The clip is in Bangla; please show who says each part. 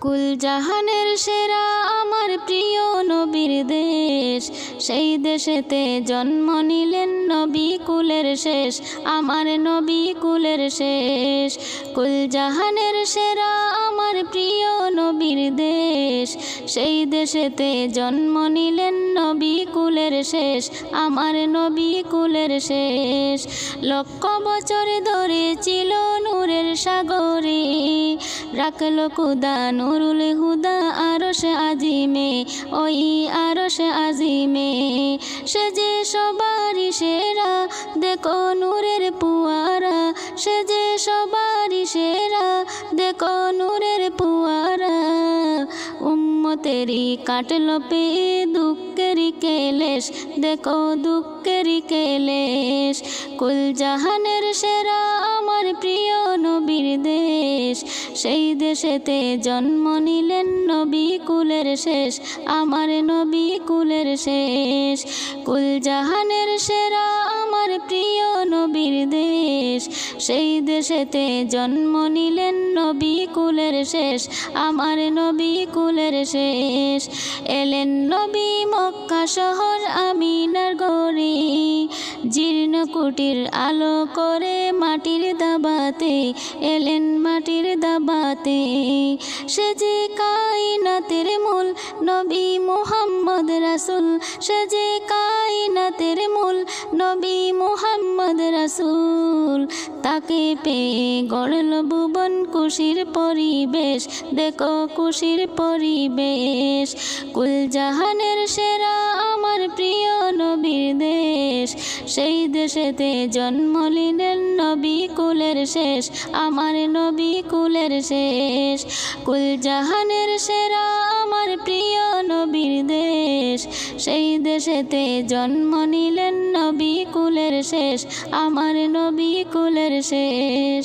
Speaker 1: কুল জাহানের সেরা আমার প্রিয় নবীর দেশ। সেই দেশেতে জন্ম নিলেন নবী কুলের শেষ, আমার নবী কুলের শেষ। কুল জাহানের সেরা আমার প্রিয় নবীর দেশ। সেই দেশেতে জন্ম নিলেন নবী কুলের শেষ, আমার নবী কুলের শেষ। লক্ষ বছর ধরে ছিল নূরের সাগরে রাখল কুদা নুরুল হুদা আরশ আজিমে, ওই আরশ আজিমে। সে যে সবারই সেরা, দেখো নূরের পুয়ারা। সে যে সবারই সেরা, দেখো নূরের পুয়ারা। উম্মতেরই কাটলো পে, দুঃখেরই কেলেশ, দেখো দুঃখেরই কেলেশ। কুল জাহানের সেরা আমার প্রিয় নবীর দেশ। সেই দেশেতে জন্ম নিলেন নবী কুলের শেষ, আমার নবী কুলের শেষ। কুল জাহানের সেরা আমার প্রিয় নবীর দেশ, সেই দেশেতে জন্ম নিলেন নবী কুলের শেষ, আমার নবী কুলের শেষ। এলেন নবী মক্কা শহর আমিনার গড়ে জীর্ণ কুটির আলো করে মাটির দাবাতে, এলেন মাটির দাবাতে। সে যে কাইনাতের মূল নবী মুহাম্মদ রাসুল, সে যে কাইনাতের মূল নবী মুহাম্মদ রাসুল, তাকে পেয়ে গড়ল ভুবন খুশির পরিবেশ। দেখো কুশির পরিবেশ, কুলজাহানের সেরা আমার প্রিয় নবীর দেশ। সেই দেশেতে জন্ম নিলেন নবী কুলের শেষ, আমার নবী কুলের শেষ। কুল জাহানের সেরা আমার প্রিয় নবীর দেশ, সেই দেশেতে জন্ম নিলেন নবী কুলের শেষ, আমার নবী কুলের শেষ।